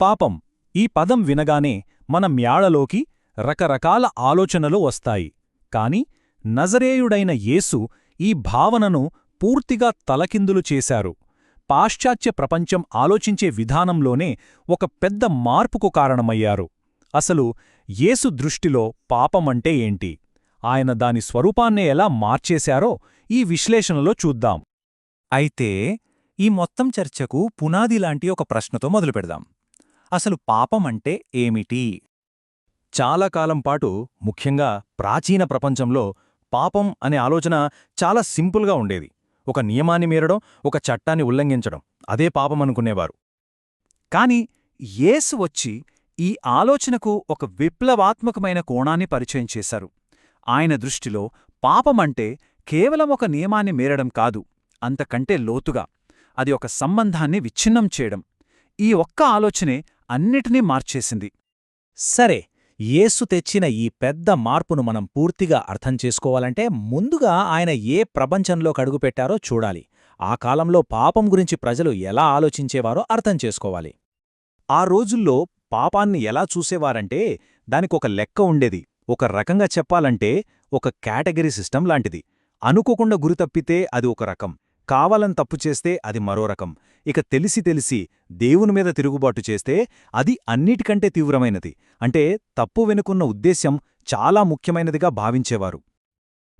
పాపం ఈ పదం వినగానే మన మ్యాళలోకి రకరకాల ఆలోచనలు వస్తాయి. కాని నజరేయుడైన యేసు ఈ భావనను పూర్తిగా తలకిందులు చేశారు. పాశ్చాత్య ప్రపంచం ఆలోచించే విధానంలోనే ఒక పెద్ద మార్పుకు కారణమయ్యారు. అసలు యేసు దృష్టిలో పాపమంటే ఏంటి? ఆయన దాని స్వరూపాన్నే ఎలా మార్చేశారో ఈ విశ్లేషణలో చూద్దాం. అయితే ఈ మొత్తం చర్చకు పునాది లాంటి ఒక ప్రశ్నతో మొదలుపెడదాం. అసలు పాపం అంటే ఏమిటి? చాలా కాలం పాటు ముఖ్యంగా ప్రాచీన ప్రపంచంలో పాపం అనే ఆలోచన చాలా సింపుల్గా ఉండేది. ఒక నియమాన్ని మీరడం ఒక చట్టాన్ని ఉల్లంఘించడం అదే పాపం అనుకునేవారు. కాని యేసు వచ్చి ఈ ఆలోచనకు ఒక విప్లవాత్మకమైన కోణాన్ని పరిచయం చేశారు. ఆయన దృష్టిలో పాపమంటే కేవలం ఒక నియమాన్ని మేరడం కాదు అంతకంటే లోతుగా. అది ఒక సంబంధాన్ని విచ్ఛిన్నం చేయడం. ఈ ఒక్క ఆలోచనే అన్నిటినీ మార్చేసింది. సరే యేసు తెచ్చిన ఈ పెద్ద మార్పును మనం పూర్తిగా అర్థం చేసుకోవాలంటే ముందుగా ఆయన ఏ ప్రపంచంలో కడుగుపెట్టారో చూడాలి. ఆ కాలంలో పాపం గురించి ప్రజలు ఎలా ఆలోచించేవారో అర్థం చేసుకోవాలి. ఆ రోజుల్లో పాపాన్ని ఎలా చూసేవారంటే దానికొక లెక్క ఉండేది. ఒక రకంగా చెప్పాలంటే ఒక కేటగిరీ సిస్టం లాంటిది. అనుకోకుండా గురితప్పితే అది ఒక రకం. కావాలని తప్పు చేస్తే అది మరో రకం. ఇక తెలిసి తెలిసి దేవుని మీద తిరుగుబాటు చేస్తే అది అన్నిటికంటే తీవ్రమైనది. అంటే తప్పు వెనుకున్న ఉద్దేశ్యం చాలా ముఖ్యమైనదిగా భావించేవారు.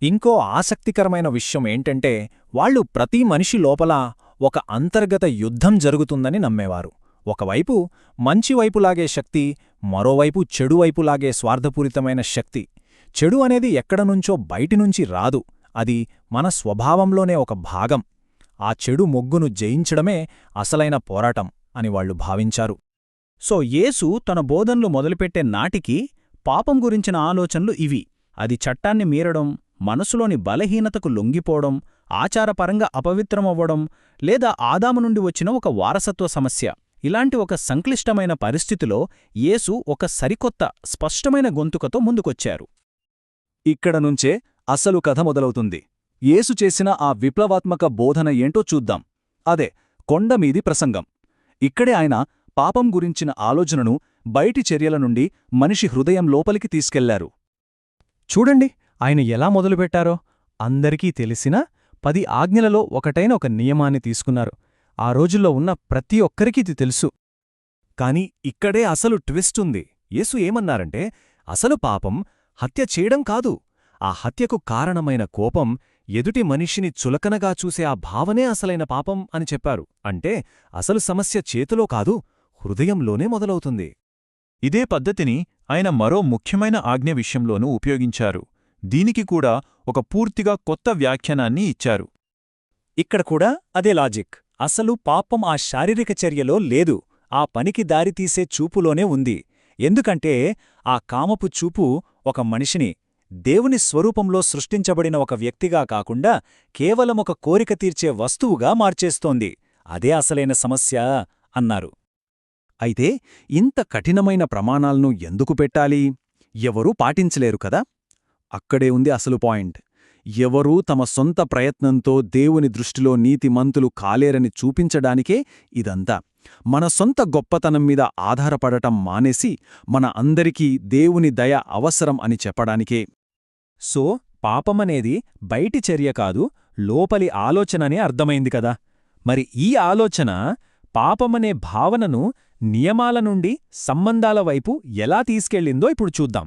ఇంకో ఆసక్తికరమైన విషయం ఏంటంటే వాళ్ళు ప్రతి మనిషి లోపల ఒక అంతర్గత యుద్ధం జరుగుతుందని నమ్మేవారు. ఒకవైపు మంచివైపులాగే శక్తి మరోవైపు చెడువైపులాగే స్వార్థపూరితమైన శక్తి. చెడు అనేది ఎక్కడనుంచో బయటినుంచి రాదు. అది మన స్వభావంలోనే ఒక భాగం. ఆ చెడు మొగ్గును జయించడమే అసలైన పోరాటం అని వాళ్ళు భావించారు. సో యేసు తన బోధనలు మొదలుపెట్టే నాటికి పాపం గురించిన ఆలోచనలు ఇవి. అది చట్టాన్ని మీరడం మనసులోని బలహీనతకు లొంగిపోవడం ఆచారపరంగా అపవిత్రమవ్వడం లేదా ఆదాము నుండి వచ్చిన ఒక వారసత్వ సమస్య. ఇలాంటి ఒక సంక్లిష్టమైన పరిస్థితిలో యేసు ఒక సరికొత్త స్పష్టమైన గొంతుకతో ముందుకొచ్చారు. ఇక్కడ నుంచే అసలు కథ మొదలవుతుంది. యేసు చేసిన ఆ విప్లవాత్మక బోధన ఏంటో చూద్దాం. అదే కొండమీది ప్రసంగం. ఇక్కడే ఆయన పాపం గురించిన ఆలోచనను బయటి చర్యల నుండి మనిషి హృదయం లోపలికి తీసుకెళ్ళారు. చూడండి ఆయన ఎలా మొదలుపెట్టారో. అందరికీ తెలిసిన పది ఆజ్ఞలలో ఒకటైన ఒక నియమాన్ని తీసుకున్నారు. ఆ రోజుల్లో ఉన్న ప్రతి ఒక్కరికీ ఇది తెలుసు. కాని ఇక్కడే అసలు ట్విస్ట్ ఉంది. యేసు ఏమన్నారంటే అసలు పాపం హత్య చేయడం కాదు. ఆ హత్యకు కారణమైన కోపం ఎదుటి మనిషిని చులకనగా చూసే ఆ భావనే అసలైన పాపం అని చెప్పారు. అంటే అసలు సమస్య చేతిలో కాదు హృదయంలోనే మొదలవుతుంది. ఇదే పద్ధతిని ఆయన మరో ముఖ్యమైన ఆజ్ఞ విషయంలోనూ ఉపయోగించారు. దీనికి కూడా ఒక పూర్తిగా కొత్త వ్యాఖ్యానాన్ని ఇచ్చారు. ఇక్కడ కూడా అదే లాజిక్. అసలు పాపం ఆ శారీరక చర్యలో లేదు. ఆ పనికి దారితీసే చూపులోనే ఉంది. ఎందుకంటే ఆ కామపు చూపు ఒక మనిషిని దేవుని స్వరూపంలో సృష్టించబడిన ఒక వ్యక్తిగా కాకుండా కేవలం ఒక కోరిక తీర్చే వస్తువుగా మార్చేస్తోంది. అదే అసలైన సమస్య అన్నారు. అయితే ఇంత కఠినమైన ప్రమాణాలను ఎందుకు పెట్టాలి? ఎవరూ పాటించలేరు కదా? అక్కడే ఉంది అసలు పాయింట్. ఎవరూ తమ సొంత ప్రయత్నంతో దేవుని దృష్టిలో నీతిమంతులు కాలేరని చూపించడానికే ఇదంతా. మన సొంత గొప్పతనం మీద ఆధారపడటం మానేసి మన అందరికీ దేవుని దయ అవసరం అని చెప్పడానికే సో పాపమనేది బయటి చర్య కాదు లోపలి ఆలోచననే అర్థమైంది కదా. మరి ఈ ఆలోచన పాపమనే భావనను నియమాల నుండి సంబంధాల వైపు ఎలా తీసుకెళ్ళిందో ఇప్పుడు చూద్దాం.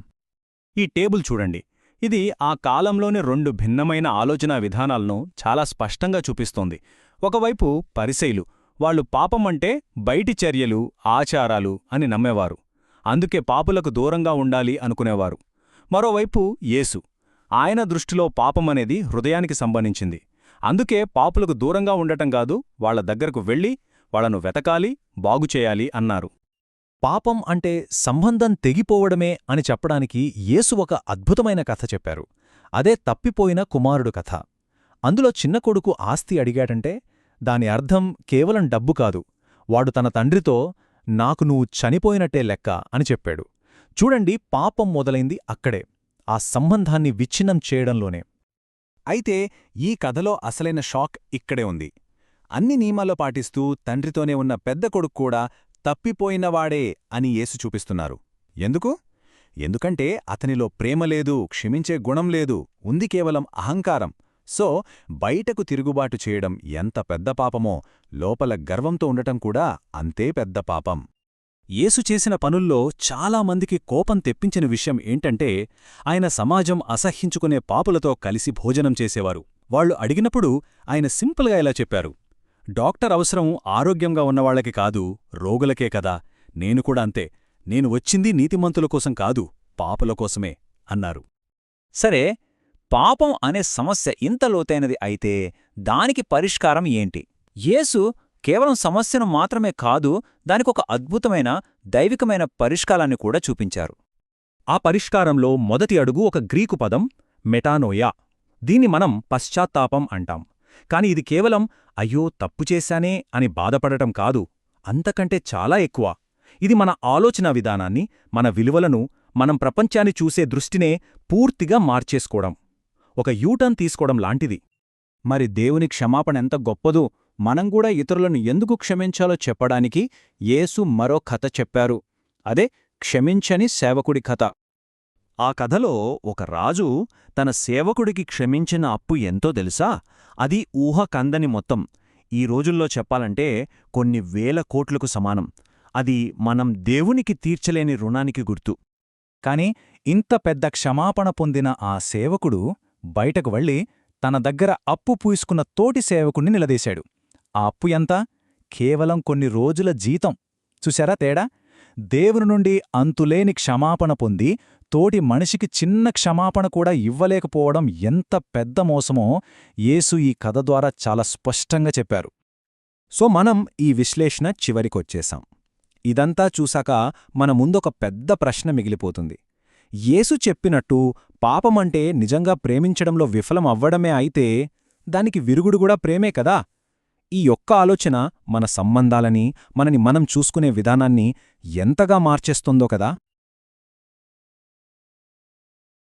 ఈ టేబుల్ చూడండి. ఇది ఆ కాలంలోని రెండు భిన్నమైన ఆలోచనా విధానాలను చాలా స్పష్టంగా చూపిస్తోంది. ఒకవైపు పరిసైలు వాళ్ళు పాపమంటే బయటి చర్యలు ఆచారాలు అని నమ్మేవారు. అందుకే పాపులకు దూరంగా ఉండాలి అనుకునేవారు. మరోవైపు యేసు. ఆయన దృష్టిలో పాపమనేది హృదయానికి సంబంధించింది. అందుకే పాపులకు దూరంగా ఉండటం కాదు వాళ్ళ దగ్గరకు వెళ్ళి వాళ్ళను వెతకాలి బాగుచేయాలి అన్నారు. పాపం అంటే సంబంధం తెగిపోవడమే అని చెప్పడానికి యేసు ఒక అద్భుతమైన కథ చెప్పారు. అదే తప్పిపోయిన కుమారుడు కథ. అందులో చిన్న కొడుకు ఆస్తి అడిగాడంటే దాని అర్థం కేవలం డబ్బు కాదు. వాడు తన తండ్రితో నాకు నువ్వు చనిపోయినట్టే లెక్క అని చెప్పాడు. చూడండి పాపం మొదలైంది అక్కడే. ఆ సంబంధాన్ని విచ్ఛిన్నం చేయడంలోనే. అయితే ఈ కథలో అసలైన షాక్ ఇక్కడే ఉంది. అన్ని నియమాల్లో పాటిస్తూ తండ్రితోనే ఉన్న పెద్ద కొడుకు కూడా తప్పిపోయినవాడే అని యేసు చూపిస్తున్నారు. ఎందుకు? ఎందుకంటే అతనిలో ప్రేమ లేదు క్షమించే గుణం లేదు ఉంది కేవలం అహంకారం. సో బయటకు తిరుగుబాటు చేయడం ఎంత పెద్ద పాపమో లోపల గర్వంతో ఉండటం కూడా అంతే పెద్ద పాపం. యేసు చేసిన పనుల్లో చాలామందికి కోపం తెప్పించిన విషయం ఏంటంటే ఆయన సమాజం అసహ్యించుకునే పాపులతో కలిసి భోజనం చేసేవారు. వాళ్ళు అడిగినప్పుడు ఆయన సింపుల్గా ఇలా చెప్పారు. డాక్టర్ అవసరం ఆరోగ్యంగా ఉన్నవాళ్ళకి కాదు రోగులకే కదా. నేను కూడా అంతే. నేను వచ్చింది నీతిమంతుల కోసం కాదు పాపుల కోసమే అన్నారు. సరే పాపం అనే సమస్య ఇంత లోతైనది అయితే దానికి పరిష్కారం ఏంటి? యేసు కేవలం సమస్యను మాత్రమే కాదు దానికొక అద్భుతమైన దైవికమైన పరిష్కారాన్ని కూడా చూపించారు. ఆ పరిష్కారంలో మొదటి అడుగు ఒక గ్రీకు పదం మెటానోయా. దీన్ని మనం పశ్చాత్తాపం అంటాం. కాని ఇది కేవలం అయ్యో తప్పు చేశానే అని బాధపడటం కాదు అంతకంటే చాలా ఎక్కువ. ఇది మన ఆలోచన విధానాన్ని మన విలువలను మనం ప్రపంచాన్ని చూసే దృష్టినే పూర్తిగా మార్చేసుకోవడం. ఒక యూటర్న్ తీసుకోవడం లాంటిది. మరి దేవుని క్షమాపణ ఎంత గొప్పదో మనం కూడా ఇతరులను ఎందుకు క్షమించాలో చెప్పడానికి యేసు మరో కథ చెప్పారు. అదే క్షమించని సేవకుడి కథ. ఆ కథలో ఒక రాజు తన సేవకుడికి క్షమించిన అప్పు ఎంతో తెలుసా? అది ఊహ కందని మొత్తం. ఈ రోజుల్లో చెప్పాలంటే కొన్ని వేల కోట్లకు సమానం. అది మనం దేవునికి తీర్చలేని రుణానికి గుర్తు. కాని ఇంత పెద్ద క్షమాపణ పొందిన ఆ సేవకుడు బయటకు వెళ్ళి తన దగ్గర అప్పు పూసుకున్న తోటి సేవకుణ్ణి నిలదీశాడు. ఆ అప్పు ఎంత? కేవలం కొన్ని రోజుల జీతం. చూశారా తేడా? దేవుని నుండి అంతులేని క్షమాపణ పొంది తోటి మనిషికి చిన్న క్షమాపణ కూడా ఇవ్వలేకపోవడం ఎంత పెద్ద మోసమో యేసు ఈ కథ ద్వారా చాలా స్పష్టంగా చెప్పారు. సో మనం ఈ విశ్లేషణ చివరికొచ్చేశాం ఇదంతా చూశాక మన ముందొక పెద్ద ప్రశ్న మిగిలిపోతుంది. యేసు చెప్పినట్టు పాపమంటే నిజంగా ప్రేమించడంలో విఫలం అవ్వడమే అయితే దానికి విరుగుడు కూడా ప్రేమే కదా? ఈ యొక్క ఆలోచన మన సంబంధాలని మనని మనం చూసుకునే విధానాన్ని ఎంతగా మార్చేస్తుందో కదా?